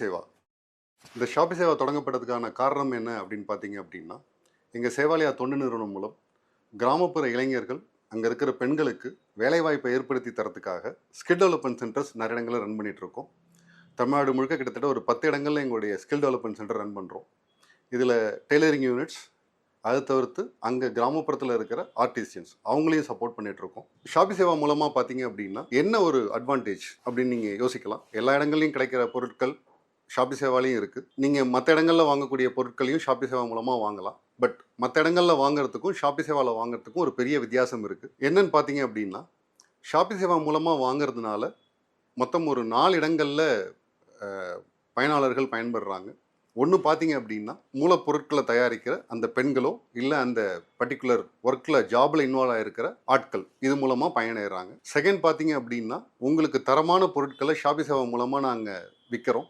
சேவா. இந்த ஷாப்பி சேவா தொடங்கப்பட்டதுக்கான காரணம் என்ன அப்படின்னு பார்த்தீங்க அப்படின்னா எங்கள் சேவாலயா தொண்டு நிறுவனம் மூலம் கிராமப்புற இளைஞர்கள் அங்கே இருக்கிற பெண்களுக்கு வேலைவாய்ப்பை ஏற்படுத்தி தரத்துக்காக ஸ்கில் டெவலப்மெண்ட் சென்டர்ஸ் நிறைய இடங்களில் ரன் பண்ணிகிட்ருக்கோம் இருக்கோம் தமிழ்நாடு முழுக்க கிட்டத்தட்ட ஒரு பத்து இடங்களில் எங்களுடைய ஸ்கில் டெவலப்மெண்ட் சென்டர் ரன் பண்ணுறோம் இதில் டெய்லரிங் யூனிட்ஸ் அதை தவிர்த்து அங்கே கிராமப்புறத்தில் இருக்கிற ஆர்டிஸ்டியன்ஸ் அவங்களையும் சப்போர்ட் பண்ணிகிட்ருக்கோம் இருக்கோம் சேவா மூலமாக பார்த்தீங்க அப்படின்னா என்ன ஒரு அட்வான்டேஜ் அப்படின்னு நீங்கள் யோசிக்கலாம். எல்லா இடங்கள்லையும் கிடைக்கிற பொருட்கள் ஷாப்பி சேவாலையும் இருக்குது நீங்கள் மற்ற இடங்களில் வாங்கக்கூடிய பொருட்களையும் ஷாப்பி சேவா மூலமாக வாங்கலாம். பட் மற்ற இடங்களில் வாங்குறதுக்கும் ஷாப்பி சேவாவில் வாங்குறதுக்கும் ஒரு பெரிய வித்தியாசம் இருக்குது என்னன்னு பார்த்தீங்க அப்படின்னா ஷாப்பி சேவா மூலமாக வாங்குறதுனால மொத்தம் ஒரு நாலு இடங்களில் பயனாளர்கள் பயன்படுறாங்க. ஒன்று பார்த்தீங்க அப்படின்னா மூலப்பொருட்களை தயாரிக்கிற அந்த பெண்களோ இல்லை அந்த பர்டிகுலர் ஒர்க்கில் ஜாபில் இன்வால்வ் ஆகிருக்கிற ஆட்கள் இது மூலமாக பயனடைகிறாங்க செகண்ட் பார்த்தீங்க அப்படின்னா உங்களுக்கு தரமான பொருட்களை ஷாப்பி சேவா மூலமாக நாங்கள் விற்கிறோம்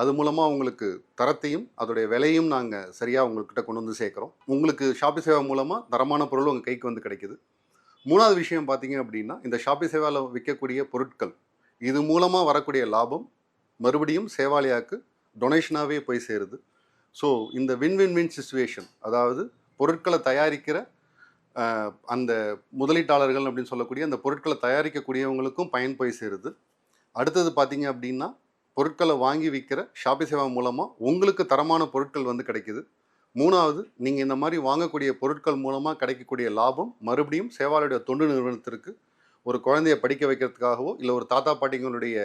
அது மூலமாக உங்களுக்கு தரத்தையும் அதோடைய விலையும் நாங்கள் சரியாக உங்கள்கிட்ட கொண்டு வந்து சேர்க்குறோம். உங்களுக்கு ஷாப்பி சேவா மூலமாக தரமான பொருள் உங்கள் கைக்கு வந்து கிடைக்குது. மூணாவது விஷயம் பார்த்தீங்க அப்படின்னா இந்த ஷாப்பி சேவாவில் விற்கக்கூடிய பொருட்கள் இது மூலமாக வரக்கூடிய லாபம் மறுபடியும் சேவாலியாக்கு டொனேஷனாகவே போய் சேருது. ஸோ இந்த வின் வின் வின் சுச்சுவேஷன் அதாவது பொருட்களை தயாரிக்கிற அந்த முதலீட்டாளர்கள் அப்படின்னு சொல்லக்கூடிய அந்த பொருட்களை தயாரிக்கக்கூடியவங்களுக்கும் பயன் போய் சேருது. அடுத்தது பார்த்தீங்க அப்படின்னா பொருட்களை வாங்கி விற்கிற ஷாப்பி சேவா மூலமாக உங்களுக்கு தரமான பொருட்கள் வந்து கிடைக்குது. மூணாவது நீங்கள் இந்த மாதிரி வாங்கக்கூடிய பொருட்கள் மூலமாக கிடைக்கக்கூடிய லாபம் மறுபடியும் சேவாலயுடைய தொண்டு நிறுவனத்திற்கு ஒரு குழந்தைய படிக்க வைக்கிறதுக்காகவோ இல்லை ஒரு தாத்தா பாட்டிங்களுடைய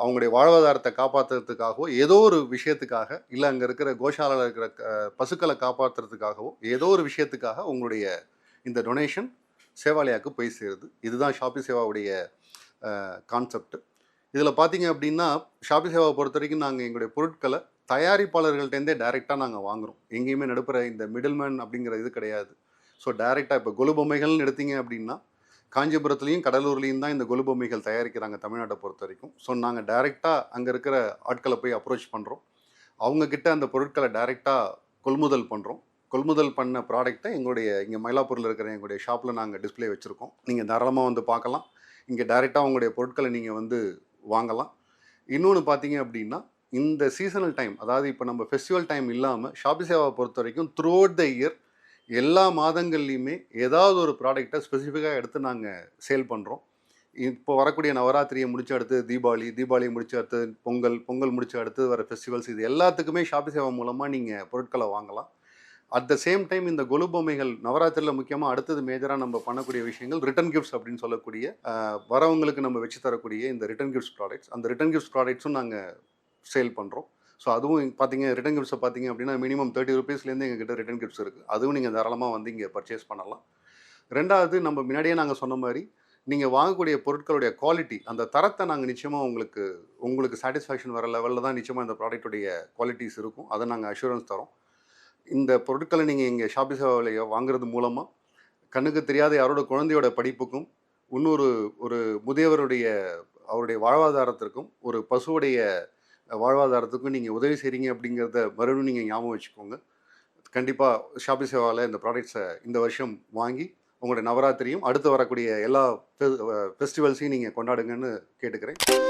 அவங்களுடைய வாழ்வாதாரத்தை காப்பாற்றுறதுக்காகவோ ஏதோ ஒரு விஷயத்துக்காக இல்லை அங்கே இருக்கிற கோஷாலையில் இருக்கிற பசுக்களை காப்பாற்றுறதுக்காகவோ ஏதோ ஒரு விஷயத்துக்காக உங்களுடைய இந்த டொனேஷன் சேவாலயாவுக்கு போய் சேருது. இதுதான் ஷாப்பி சேவாவுடைய கான்செப்ட் இதில் பார்த்தீங்க அப்படின்னா ஷாபி சேவாவை பொறுத்த வரைக்கும் நாங்கள் எங்களுடைய பொருட்களை தயாரிப்பாளர்கள்ட்டேருந்தே டைரெக்டாக நாங்கள் வாங்குறோம். எங்கேயுமே நடுப்புற இந்த மிடில்மேன் அப்படிங்கிற இது கிடையாது. ஸோ டைரெக்டாக இப்போ கொலு பொம்மைகள்னு எடுத்தீங்க அப்படின்னா காஞ்சிபுரத்துலேயும் கடலூர்லேயும் தான் இந்த கொலு பொம்மைகள் தயாரிக்கிறாங்க தமிழ்நாட்டை பொறுத்த வரைக்கும் ஸோ நாங்கள் டைரெக்டாக அங்கே இருக்கிற ஆட்களை போய் அப்ரோச் பண்ணுறோம் அவங்கக்கிட்ட அந்த பொருட்களை டைரெக்டாக கொள்முதல் பண்ணுறோம் கொள்முதல் பண்ண ப்ராடக்ட்டை எங்களுடைய இங்கே மயிலாப்பூரில் இருக்கிற எங்களுடைய ஷாப்பில் நாங்கள் டிஸ்ப்ளே வச்சுருக்கோம். நீங்கள் தாராளமாக வந்து பார்க்கலாம். இங்கே டைரெக்டாக உங்களுடைய பொருட்களை நீங்கள் வந்து வாங்கலாம். இன்னொன்று பார்த்தீங்க அப்படின்னா இந்த சீசனல் டைம் அதாவது இப்போ நம்ம ஃபெஸ்டிவல் டைம் இல்லாமல் ஷாப்பி சேவாவை பொறுத்த வரைக்கும் த்ரூ அவுட் த இயர் எல்லா மாதங்கள்லேயுமே ஏதாவது ஒரு ப்ராடக்டை ஸ்பெசிஃபிக்காக எடுத்து நாங்கள் சேல் பண்ணுறோம் இப்போ வரக்கூடிய நவராத்திரியை முடிச்ச அடுத்து தீபாவளி தீபாவளியை முடிச்ச அடுத்து பொங்கல் பொங்கல் முடிச்சு அடுத்து வர ஃபெஸ்டிவல்ஸ் இது எல்லாத்துக்குமே ஷாப்பி சேவா மூலமாக நீங்கள் பொருட்களை வாங்கலாம். அட் த சேம் டைம் இந்த கொலு பொம்மைகள் நவராத்திரியில் முக்கியமாக அடுத்தது மேஜராக நம்ம பண்ணக்கூடிய விஷயங்கள் ரிட்டன் கிஃப்ட்ஸ் அப்படின்னு சொல்லக்கூடிய வரவங்களுக்கு நம்ம வச்சு தரக்கூடிய இந்த ரிட்டன் கிஃப்ட்ஸ் ப்ராடக்ட்ஸ் அந்த ரிட்டன் கிஃப்ட்ஸ் ப்ராடக்ட்ஸும் நாங்கள் சேல் பண்ணுறோம் ஸோ அதுவும் பார்த்தீங்க ரிட்டன் கிஃப்ட்ஸை பார்த்தீங்க அப்படின்னா மினிமம் தேர்ட்டி ருபீஸ்லேருந்து எங்ககிட்ட ரிட்டன் கிஃப்ட்ஸ் இருக்குது அதுவும் நீங்கள் தாராளமாக வந்து இங்கே பர்ச்சேஸ் பண்ணலாம். ரெண்டாவது நம்ம முன்னாடியே நாங்கள் சொன்ன மாதிரி நீங்கள் வாங்கக்கூடிய பொருட்களுடைய குவாலிட்டி அந்த தரத்தை நாங்கள் நிச்சயமாக உங்களுக்கு உங்களுக்கு சாட்டிஸ்ஃபேக்ஷன் வர லெவலில் தான் நிச்சயமாக இந்த ப்ராடக்ட்டுடைய குவாலிட்டிஸ் இருக்கும். அதை நாங்கள் அஷூரன்ஸ் தரோம். இந்த பொருட்களை நீங்கள் இங்கே ஷாப்பி சேவாவில் வாங்குறது மூலமாக கண்ணுக்கு தெரியாத யாரோட குழந்தையோட படிப்புக்கும் இன்னொரு ஒரு முதியவருடைய அவருடைய வாழ்வாதாரத்திற்கும் ஒரு பசுவுடைய வாழ்வாதாரத்துக்கும் நீங்கள் உதவி செய்கிறீங்க அப்படிங்கிறத மறுபடியும் நீங்கள் ஞாபகம் வச்சுக்கோங்க. கண்டிப்பாக ஷாப்பி சேவாவில் இந்த ப்ராடக்ட்ஸை இந்த வருஷம் வாங்கி உங்களுடைய நவராத்திரியும் அடுத்து வரக்கூடிய எல்லா ஃபெஸ்டிவல்ஸையும் நீங்கள் கொண்டாடுங்கன்னு கேட்டுக்கிறேன்.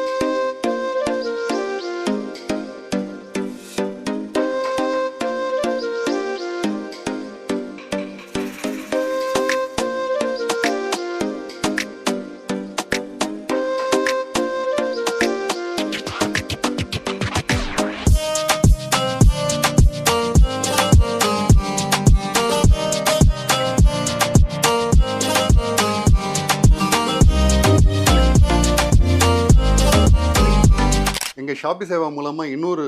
இங்கே ஷாப்பி சேவா மூலமாக இன்னொரு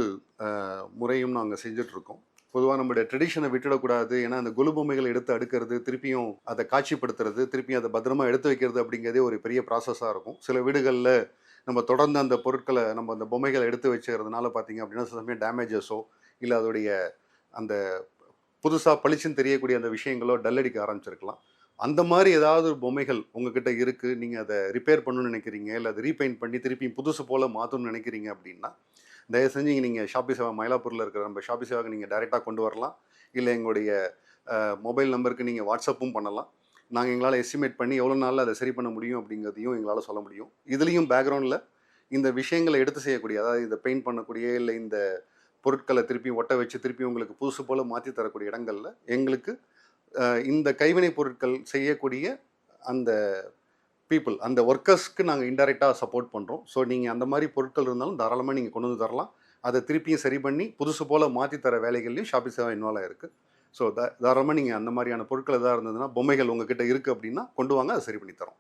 முறையும் நாங்கள் செஞ்சுட்ருக்கோம். பொதுவாக நம்மளுடைய ட்ரெடிஷனை விட்டுடக்கூடாது. ஏன்னா அந்த கொலு பொம்மைகளை எடுத்து அடுக்கிறது திருப்பியும் அதை காட்சிப்படுத்துறது திருப்பியும் அதை பத்திரமா எடுத்து வைக்கிறது அப்படிங்கிறதே ஒரு பெரிய ப்ராசஸாக இருக்கும். சில வீடுகளில் நம்ம தொடர்ந்து அந்த பொருட்களை நம்ம அந்த பொம்மைகளை எடுத்து வச்சுக்கிறதுனால பார்த்தீங்க அப்படின்னா சில சமயம் டேமேஜஸோ இல்லை அதோடைய அந்த புதுசாக பளிச்சுன்னு தெரியக்கூடிய அந்த விஷயங்களோ டல் அடிக்க ஆரம்பிச்சிருக்கலாம். அந்த மாதிரி ஏதாவது ஒரு பொம்மைகள் உங்ககிட்ட இருக்குது நீங்கள் அதை ரிப்பேர் பண்ணணும்னு நினைக்கிறீங்க? இல்லை அதை ரீபெயிண்ட் பண்ணி திருப்பி புதுசு போல் மாற்றணும்னு நினைக்கிறீங்க அப்படின்னா தயவு செஞ்சு நீங்கள் ஷாப்பி சேவா மயிலாப்பூரில் இருக்கிற நம்ம ஷாப்பி சேவாக்கு நீங்கள் டைரெக்டாக கொண்டு வரலாம். இல்லை எங்களுடைய மொபைல் நம்பருக்கு நீங்கள் வாட்ஸ்அப்பும் பண்ணலாம். நாங்கள் எங்களால் எஸ்டிமேட் பண்ணி எவ்வளோ நாளில் அதை சரி பண்ண முடியும் அப்படிங்கிறதையும் எங்களால் சொல்ல முடியும். இதுலேயும் பேக்ரவுண்டில் இந்த விஷயங்களை எடுத்து செய்யக்கூடிய அதாவது இந்த பெயிண்ட் பண்ணக்கூடிய இல்லை இந்த பொருட்களை திருப்பி ஒட்ட வச்சு திருப்பி உங்களுக்கு புதுசு போல் மாற்றி தரக்கூடிய இடங்கள்ல எங்களுக்கு இந்த கைவினைப் பொருட்கள் செய்யக்கூடிய அந்த பீப்புள் அந்த ஒர்க்கர்ஸ்க்கு நாங்கள் இன்டெரக்டாக சப்போர்ட் பண்ணுறோம் ஸோ நீங்கள் அந்த மாதிரி பொருட்கள் இருந்தாலும் தாராளமாக நீங்கள் கொண்டு வந்து தரலாம். அதை திருப்பியும் சரி பண்ணி புதுசு போல் மாற்றி தர வேலைகள்லையும் ஷாப்பிங் சேவை இன்வால்வ் ஆயிருக்கு. ஸோ த தாராளமாக நீங்கள் அந்த மாதிரியான பொருட்கள் எதாவது இருந்ததுன்னா பொம்மைகள் உங்ககிட்ட இருக்குது அப்படின்னா கொண்டு வாங்க அதை சரி பண்ணி தரோம்.